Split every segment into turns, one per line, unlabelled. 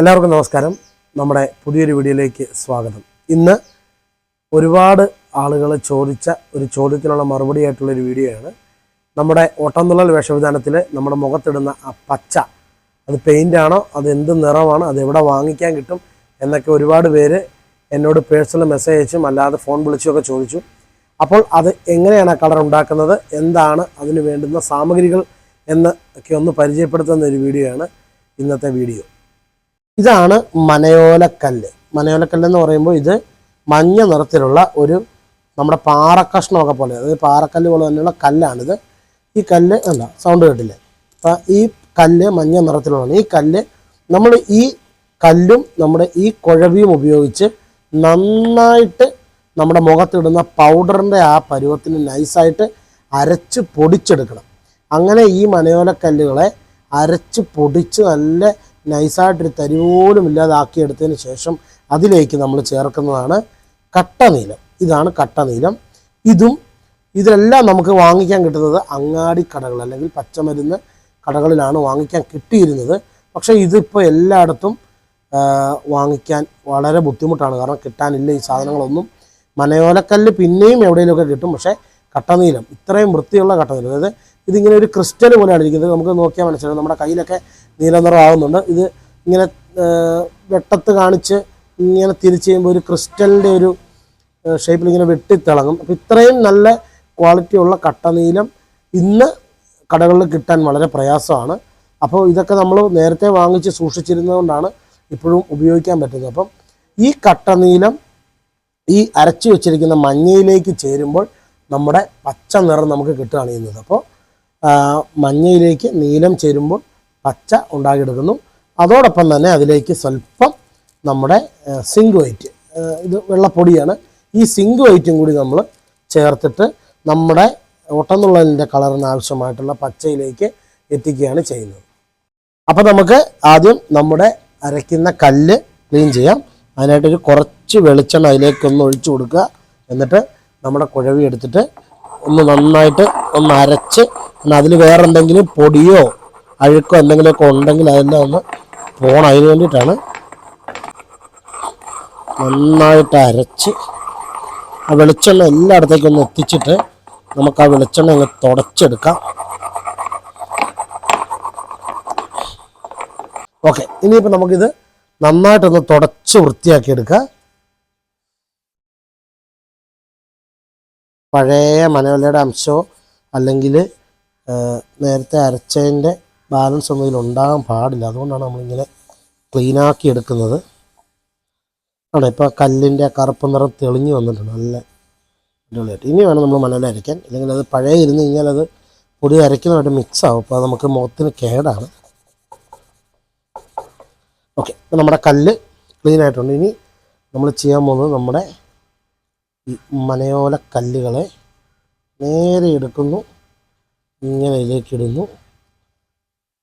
എല്ലാവർക്കും നമസ്കാരം. നമ്മുടെ പുതിയൊരു വീഡിയോയിലേക്ക് സ്വാഗതം. ഇന്ന് ഒരുപാട് ആളുകൾ ചോദിച്ച ഒരു ചോദ്യത്തിനുള്ള മറുപടി ആയിട്ടുള്ള ഒരു വീഡിയോയാണ്. നമ്മുടെ ഓട്ടംതുള്ളൽ വേഷവിധാനത്തിൽ നമ്മുടെ മുഖത്തിടുന്ന ആ പച്ച അത് പെയിന്റ് ആണോ അത് എന്ത് നിറമാണ് അത് എവിടെ വാങ്ങിക്കാൻ കിട്ടും എന്നൊക്കെ ഒരുപാട് പേര് എന്നോട് പേഴ്സണൽ മെസ്സേജ് അയച്ചും അല്ലാതെ ഫോൺ വിളിച്ചുമൊക്കെ ചോദിച്ചു. അപ്പോൾ അത് എങ്ങനെയാണ് ആ കളർ ഉണ്ടാക്കുന്നത് എന്താണ് അതിന് വേണ്ടുന്ന സാമഗ്രികൾ എന്നൊക്കെ ഒന്ന് പരിചയപ്പെടുത്തുന്ന ഒരു വീഡിയോയാണ് ഇന്നത്തെ വീഡിയോ. ഇതാണ് മനയോലക്കല്ല്. മനയോലക്കല്ല് എന്ന് പറയുമ്പോൾ ഇത് മഞ്ഞ നിറത്തിലുള്ള ഒരു നമ്മുടെ പാറക്കഷ്ണമൊക്കെ പോലെ അതായത് പാറക്കല്ല് പോലെ തന്നെയുള്ള കല്ലാണിത്. ഈ കല്ല് അല്ല സൗണ്ട് കേട്ടില്ലേ? അപ്പം ഈ കല്ല് മഞ്ഞ നിറത്തിലുള്ളതാണ്. ഈ കല്ല് നമ്മൾ ഈ കല്ലും നമ്മുടെ ഈ കുഴവിയും ഉപയോഗിച്ച് നന്നായിട്ട് നമ്മുടെ മുഖത്തിടുന്ന പൗഡറിന്റെ ആ പരുവത്തിന് നൈസായിട്ട് അരച്ച് പൊടിച്ചെടുക്കണം. അങ്ങനെ ഈ മനയോലക്കല്ലുകളെ അരച്ച് പൊടിച്ച് നല്ല നൈസായിട്ടൊരു തരി പോലും ഇല്ലാതാക്കിയെടുത്തതിന് ശേഷം അതിലേക്ക് നമ്മൾ ചേർക്കുന്നതാണ് കട്ടനീലം. ഇതാണ് കട്ടനീലം. ഇതും ഇതെല്ലാം നമുക്ക് വാങ്ങിക്കാൻ കിട്ടുന്നത് അങ്ങാടി കടകൾ അല്ലെങ്കിൽ പച്ചമരുന്ന് കടകളിലാണ് വാങ്ങിക്കാൻ കിട്ടിയിരുന്നത്. പക്ഷേ ഇതിപ്പോൾ എല്ലായിടത്തും വാങ്ങിക്കാൻ വളരെ ബുദ്ധിമുട്ടാണ്. കാരണം കിട്ടാനില്ല ഈ സാധനങ്ങളൊന്നും. മനയോലക്കല്ല് പിന്നെയും എവിടെയെങ്കിലുമൊക്കെ കിട്ടും. പക്ഷേ കട്ടനീലം ഇത്രയും വൃത്തിയുള്ള കട്ടനീലം. അതായത് ഇതിങ്ങനെ ഒരു ക്രിസ്റ്റൽ പോലെയാണ് ഇരിക്കുന്നത്. നമുക്ക് നോക്കിയാൽ മനസ്സിലാവും. നമ്മുടെ കയ്യിലൊക്കെ നീല നിറം ആവുന്നുണ്ട് ഇത് ഇങ്ങനെ വെട്ടത്ത് കാണിച്ച് ഇങ്ങനെ തിരിച്ചു ചെയ്യുമ്പോൾ ഒരു ക്രിസ്റ്റലിന്റെ ഒരു ഷേപ്പിൽ ഇങ്ങനെ വെട്ടിത്തിളങ്ങും. അപ്പോൾ ഇത്രയും നല്ല ക്വാളിറ്റി ഉള്ള കട്ടനീലം ഇന്ന് കടകളിൽ കിട്ടാൻ വളരെ പ്രയാസമാണ്. അപ്പോൾ ഇതൊക്കെ നമ്മൾ നേരത്തെ വാങ്ങിച്ച് സൂക്ഷിച്ചിരുന്നതുകൊണ്ടാണ് ഇപ്പോഴും ഉപയോഗിക്കാൻ പറ്റുന്നത്. അപ്പം ഈ കട്ടനീലം ഈ അരച്ചു വെച്ചിരിക്കുന്ന മഞ്ഞയിലേക്ക് ചേരുമ്പോൾ നമ്മുടെ പച്ച നിറം നമുക്ക് കിട്ടുകയാണ് ചെയ്യുന്നത്. അപ്പോൾ മഞ്ഞയിലേക്ക് നീലം ചേരുമ്പോൾ പച്ച ഉണ്ടാക്കിയെടുക്കുന്നു അതോടൊപ്പം തന്നെ അതിലേക്ക് സ്വല്പം നമ്മുടെ സിങ്ക് വൈറ്റ് ഇത് വെള്ളപ്പൊടിയാണ്. ഈ സിങ്ക് വൈറ്റും കൂടി നമ്മൾ ചേർത്തിട്ട് നമ്മുടെ ഒട്ടന്നുള്ളതിന്റെ കളറിന് ആവശ്യമായിട്ടുള്ള പച്ചയിലേക്ക് എത്തിക്കുകയാണ് ചെയ്യുന്നത്. അപ്പോൾ നമുക്ക് ആദ്യം നമ്മുടെ അരയ്ക്കുന്ന കല്ല് ക്ലീൻ ചെയ്യാം. അതിനായിട്ടൊരു കുറച്ച് വെളിച്ചെണ്ണ അതിലേക്കൊന്ന് ഒഴിച്ചു കൊടുക്കുക. എന്നിട്ട് നമ്മുടെ കുഴവി എടുത്തിട്ട് ഒന്ന് നന്നായിട്ട് ഒന്ന് അരച്ച് പിന്നെ അതിന് വേറെ എന്തെങ്കിലും പൊടിയോ അഴുക്കോ എന്തെങ്കിലുമൊക്കെ ഉണ്ടെങ്കിൽ അതിന്റെ ഒന്ന് പോകണം അതിന് വേണ്ടിയിട്ടാണ് നന്നായിട്ട് അരച്ച് ആ വെളിച്ചെണ്ണ എല്ലായിടത്തേക്കും ഒന്ന് എത്തിച്ചിട്ട് നമുക്ക് ആ വെളിച്ചെണ്ണ അങ്ങ് തുടച്ചെടുക്കാം. ഓക്കെ ഇനിയിപ്പോൾ നമുക്കിത് നന്നായിട്ടൊന്ന് തുടച്ച് വൃത്തിയാക്കി എടുക്കാം പഴയ മനോലയുടെ അംശമോ അല്ലെങ്കിൽ നേരത്തെ അരച്ചതിന്റെ ബാലൻസ് ഒന്നും ഇതിൽ ഉണ്ടാകാൻ പാടില്ല. അതുകൊണ്ടാണ് നമ്മളിങ്ങനെ ക്ലീനാക്കി എടുക്കുന്നത്. ആണ്? ഇപ്പോൾ കല്ലിന്റെ കറുപ്പ് നിറം തെളിഞ്ഞു വന്നിട്ടുണ്ട്. നല്ല അടിപൊളിയായിട്ട്. ഇനി വേണം നമ്മൾ മണല അരയ്ക്കാൻ. ഇല്ലെങ്കിൽ അത് പഴയ ഇരുന്ന് കഴിഞ്ഞാൽ അത് പൊടി അരയ്ക്കുന്നതായിട്ട് മിക്സ് ആവും. അപ്പോൾ നമുക്ക് മുഖത്തിന് കേടാണ്. ഓക്കെ. ഇപ്പം നമ്മുടെ കല്ല് ക്ലീൻ ആയിട്ടുണ്ട്. ഇനി നമ്മൾ ചെയ്യാൻ പോകുന്നത് നമ്മുടെ ഈ മനയോല കല്ലുകളെ നേരെ എടുക്കുന്നു. ഇങ്ങനെ ഇതിലേക്ക് ഇടുന്നു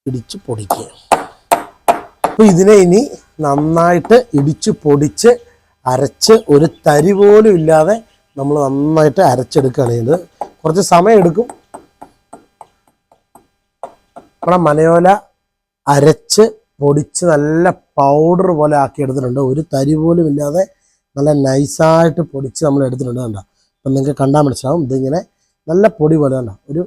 ഇടിച്ച് പൊടിക്കുക. അപ്പോൾ ഇതിനെ ഇനി നന്നായിട്ട് ഇടിച്ച് പൊടിച്ച് അരച്ച് ഒരു തരി പോലും ഇല്ലാതെ നമ്മൾ നന്നായിട്ട് അരച്ചെടുക്കുകയാണ് ചെയ്യുന്നത്. കുറച്ച് സമയം എടുക്കും. നമ്മുടെ മനയോല അരച്ച് പൊടിച്ച് നല്ല പൗഡർ പോലെ ആക്കി എടുത്തിട്ടുണ്ട്. ഒരു തരി പോലും ഇല്ലാതെ നല്ല നൈസായിട്ട് പൊടിച്ച് നമ്മൾ എടുത്തിട്ടുണ്ട് കണ്ട. അപ്പം നിങ്ങൾക്ക് കണ്ടാൽ മനസ്സിലാവും. ഇതിങ്ങനെ നല്ല പൊടി പോലെ കണ്ട. ഒരു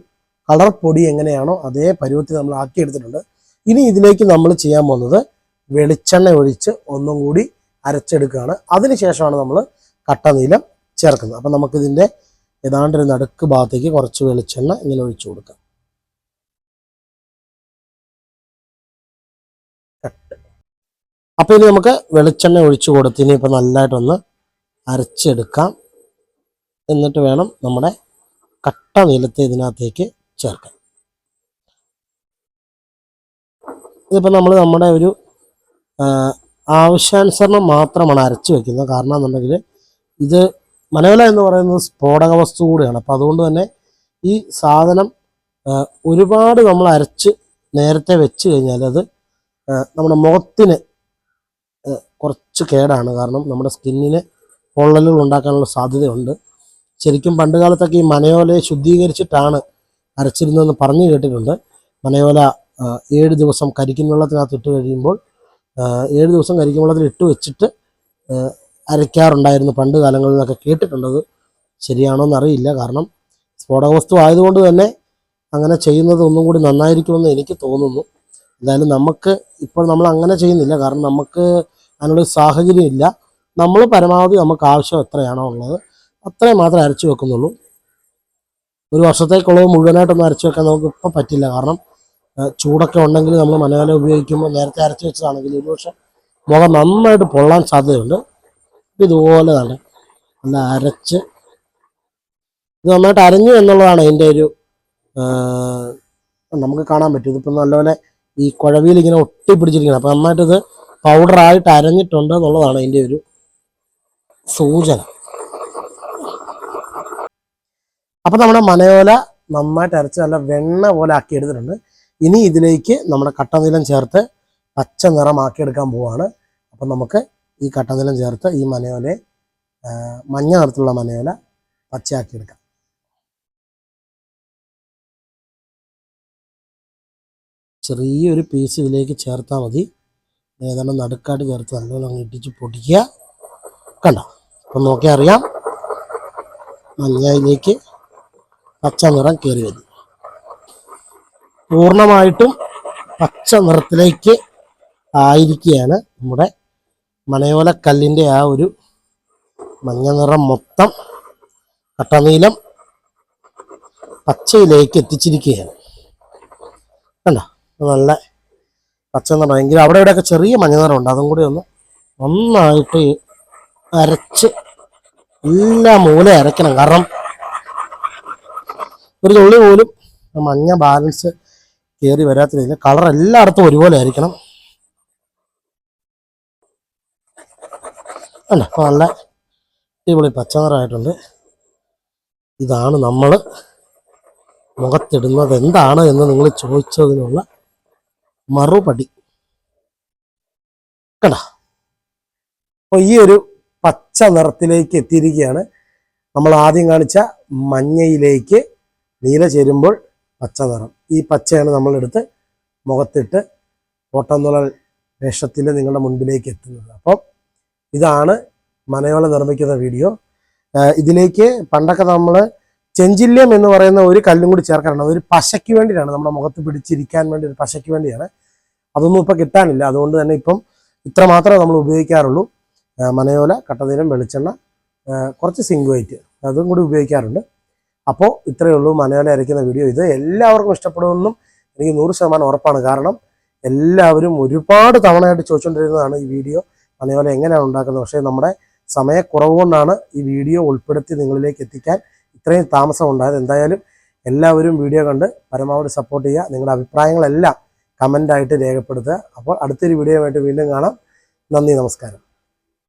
കളർ പൊടി എങ്ങനെയാണോ അതേ പരുവത്തിൽ നമ്മൾ ആക്കി എടുത്തിട്ടുണ്ട് ഇനി ഇതിലേക്ക് നമ്മൾ ചെയ്യാൻ പോകുന്നത് വെളിച്ചെണ്ണ ഒഴിച്ച് ഒന്നും കൂടി അരച്ചെടുക്കുകയാണ്. അതിനുശേഷമാണ് നമ്മൾ കട്ടനീലം ചേർക്കുന്നത്. അപ്പം നമുക്കിതിന്റെ ഏതാണ്ട് ഒരു നടുക്ക് ഭാഗത്തേക്ക് കുറച്ച് വെളിച്ചെണ്ണ ഇങ്ങനെ ഒഴിച്ചു കൊടുക്കാം. അപ്പോൾ ഇനി നമുക്ക് വെളിച്ചെണ്ണ ഒഴിച്ചു കൊടുത്ത് ഇപ്പം നല്ലതായിട്ടൊന്ന് അരച്ചെടുക്കാം. എന്നിട്ട് വേണം നമ്മുടെ കട്ട നീലത്തെ ഇതിനകത്തേക്ക് ചേർക്കാൻ ഇതിപ്പോൾ നമ്മൾ നമ്മുടെ ഒരു ആവശ്യാനുസരണം മാത്രമാണ് അരച്ച് വെക്കുന്നത്. കാരണം എന്നുണ്ടെങ്കിൽ ഇത് മനോല എന്ന് പറയുന്നത് സ്ഫോടക വസ്തു കൂടിയാണ്. അപ്പോൾ അതുകൊണ്ട് തന്നെ ഈ സാധനം ഒരുപാട് നമ്മൾ അരച്ച് നേരത്തെ വെച്ച് കഴിഞ്ഞാൽ അത് നമ്മുടെ മുഖത്തിന് കുറച്ച് കേടാണ്. കാരണം നമ്മുടെ സ്കിന്നിന് പൊള്ളലുകൾ ഉണ്ടാക്കാനുള്ള സാധ്യതയുണ്ട്. ശരിക്കും പണ്ട് കാലത്തൊക്കെ ഈ മനയോലയെ ശുദ്ധീകരിച്ചിട്ടാണ് അരച്ചിരുന്നതെന്ന് പറഞ്ഞു കേട്ടിട്ടുണ്ട്. മനയോല ഏഴ് ദിവസം കരിക്കിൻ വെള്ളത്തിനകത്ത് ഇട്ട് കഴിയുമ്പോൾ ഏഴ് ദിവസം കരിക്കുമ്പളത്തിൽ ഇട്ട് വെച്ചിട്ട് അരയ്ക്കാറുണ്ടായിരുന്നു. പണ്ട് കാലങ്ങളിൽ നിന്നൊക്കെ കേട്ടിട്ടുണ്ടത് ശരിയാണോ എന്നറിയില്ല. കാരണം സ്ഫോടക വസ്തു ആയതുകൊണ്ട് തന്നെ അങ്ങനെ ചെയ്യുന്നത് ഒന്നും കൂടി നന്നായിരിക്കുമെന്ന് എനിക്ക് തോന്നുന്നു. എന്തായാലും നമുക്ക് ഇപ്പോൾ നമ്മൾ അങ്ങനെ ചെയ്യുന്നില്ല. കാരണം നമുക്ക് അതിനുള്ള സാഹചര്യം ഇല്ല. നമ്മൾ പരമാവധി നമുക്ക് ആവശ്യം എത്രയാണോ ഉള്ളത് അത്രയും മാത്രമേ അരച്ചു വെക്കുന്നുള്ളൂ. ഒരു വർഷത്തേക്കുള്ളത് മുഴുവനായിട്ടൊന്ന് അരച്ചു വെക്കാൻ നമുക്ക് ഇപ്പം പറ്റില്ല. കാരണം ചൂടൊക്കെ ഉണ്ടെങ്കിൽ നമ്മൾ മനോല ഉപയോഗിക്കുമ്പോൾ നേരത്തെ അരച്ചു വെച്ചതാണെങ്കിൽ ഒരു പക്ഷേ മുഖം നന്നായിട്ട് പൊള്ളാൻ സാധ്യതയുണ്ട്. ഇതുപോലെ തന്നെ നല്ല അരച്ച് ഇത് നന്നായിട്ട് അരഞ്ഞു എന്നുള്ളതാണ് അതിന്റെ ഒരു നമുക്ക് കാണാൻ പറ്റും. ഇതിപ്പോൾ നല്ലപോലെ ഈ കുഴവിയിൽ ഇങ്ങനെ ഒട്ടി പിടിച്ചിരിക്കണം അപ്പം നന്നായിട്ടിത് പൗഡറായിട്ട് അരഞ്ഞിട്ടുണ്ട് എന്നുള്ളതാണ് അതിന്റെ ഒരു സൂചന. അപ്പം നമ്മുടെ മനയോല നന്നായിട്ട് അരച്ച് നല്ല വെണ്ണ പോലെ ആക്കി എടുത്തിട്ടുണ്ട് ഇനി ഇതിലേക്ക് നമ്മുടെ കട്ടനീലം ചേർത്ത് പച്ച നിറമാക്കി എടുക്കാൻ പോവാണ്. അപ്പം നമുക്ക് ഈ കട്ടനീലം ചേർത്ത് ഈ മനയോലയെ മഞ്ഞ നിറത്തിലുള്ള മനയോല പച്ചയാക്കിയെടുക്കാം. ചെറിയൊരു പീസ് ഇതിലേക്ക് ചേർത്താൽ മതി. ഏതാണ്ട് നടുക്കായിട്ട് ചേർത്ത് നല്ലപോലെ അങ്ങ് ഇട്ടിച്ച് പൊടിക്കുക. കണ്ടോ? അപ്പം നോക്കിയാൽ അറിയാം. മഞ്ഞയിലേക്ക് പച്ച നിറം കയറി വരും പൂർണമായിട്ടും പച്ച നിറത്തിലേക്ക് ആയിരിക്കുകയാണ് നമ്മുടെ മനയോലക്കല്ലിന്റെ ആ ഒരു മഞ്ഞ നിറം മൊത്തം കട്ടനീലം പച്ചയിലേക്ക് എത്തിച്ചിരിക്കുകയാണ്. കണ്ട? നല്ല പച്ച നിറം. എങ്കിലും അവിടെ ഇവിടെയൊക്കെ ചെറിയ മഞ്ഞ ഉണ്ട്. അതും കൂടി ഒന്ന് നന്നായിട്ട് അരച്ച് എല്ലാ മൂല അരയ്ക്കണം. കാരണം ഒരു തുള്ളി പോലും മഞ്ഞ ബാലൻസ് കയറി വരാത്ത രീതിയിൽ കളർ എല്ലായിടത്തും ഒരുപോലെ ആയിരിക്കണം. അല്ല അപ്പോൾ നല്ല അടിപൊളി പച്ച നിറമായിട്ടുണ്ട് ഇതാണ് നമ്മൾ മുഖത്തിടുന്നത് എന്താണ് എന്ന് നിങ്ങൾ ചോദിച്ചതിനുള്ള മറുപടി. കണ്ട? അപ്പോൾ ഈ ഒരു പച്ച നിറത്തിലേക്ക് എത്തിയിരിക്കുകയാണ്. നമ്മൾ ആദ്യം കാണിച്ച മഞ്ഞയിലേക്ക് നീല ചേരുമ്പോൾ പച്ച നിറം. ഈ പച്ചയാണ് നമ്മളെടുത്ത് മുഖത്തിട്ട് ഓട്ടംതുള്ളൽ വേഷത്തിൽ നിങ്ങളുടെ മുൻപിലേക്ക് എത്തുന്നത്. അപ്പം ഇതാണ് മനയോല നിർമ്മിക്കുന്ന വീഡിയോ. ഇതിലേക്ക് പണ്ടൊക്കെ നമ്മൾ ചെഞ്ചില്യം എന്ന് പറയുന്ന ഒരു കല്ലും കൂടി ചേർക്കാറുണ്ട്. അതൊരു പശയ്ക്ക് വേണ്ടിയിട്ടാണ്. നമ്മുടെ മുഖത്ത് പിടിച്ചിരിക്കാൻ വേണ്ടി ഒരു പശയ്ക്ക് വേണ്ടിയാണ്. അതൊന്നും ഇപ്പം കിട്ടാനില്ല. അതുകൊണ്ട് തന്നെ ഇപ്പം ഇത്ര മാത്രമേ നമ്മൾ ഉപയോഗിക്കാറുള്ളൂ. മനയോല കട്ടനീരം വെളിച്ചെണ്ണ കുറച്ച് സിങ്ക് വൈറ്റ് അതും കൂടി ഉപയോഗിക്കാറുണ്ട്. അപ്പോൾ ഇത്രയേ ഉള്ളൂ. മനയോല അരയ്ക്കുന്ന വീഡിയോ ഇത് എല്ലാവർക്കും ഇഷ്ടപ്പെടുമെന്നും എനിക്ക് നൂറ് ശതമാനം ഉറപ്പാണ്. കാരണം എല്ലാവരും ഒരുപാട് തവണയായിട്ട് ചോദിച്ചുകൊണ്ടിരുന്നതാണ് ഈ വീഡിയോ. മനോല എങ്ങനെയാണ് ഉണ്ടാക്കുന്നത്? പക്ഷേ നമ്മുടെ സമയക്കുറവ് കൊണ്ടാണ് ഈ വീഡിയോ ഉൾപ്പെടുത്തി നിങ്ങളിലേക്ക് എത്തിക്കാൻ ഇത്രയും താമസം ഉണ്ടായത്. എന്തായാലും എല്ലാവരും വീഡിയോ കണ്ട് പരമാവധി സപ്പോർട്ട് ചെയ്യുക. നിങ്ങളുടെ അഭിപ്രായങ്ങളെല്ലാം കമന്റായിട്ട് രേഖപ്പെടുത്തുക. അപ്പോൾ അടുത്തൊരു വീഡിയോ ആയിട്ട് വീണ്ടും കാണാം. നന്ദി നമസ്കാരം.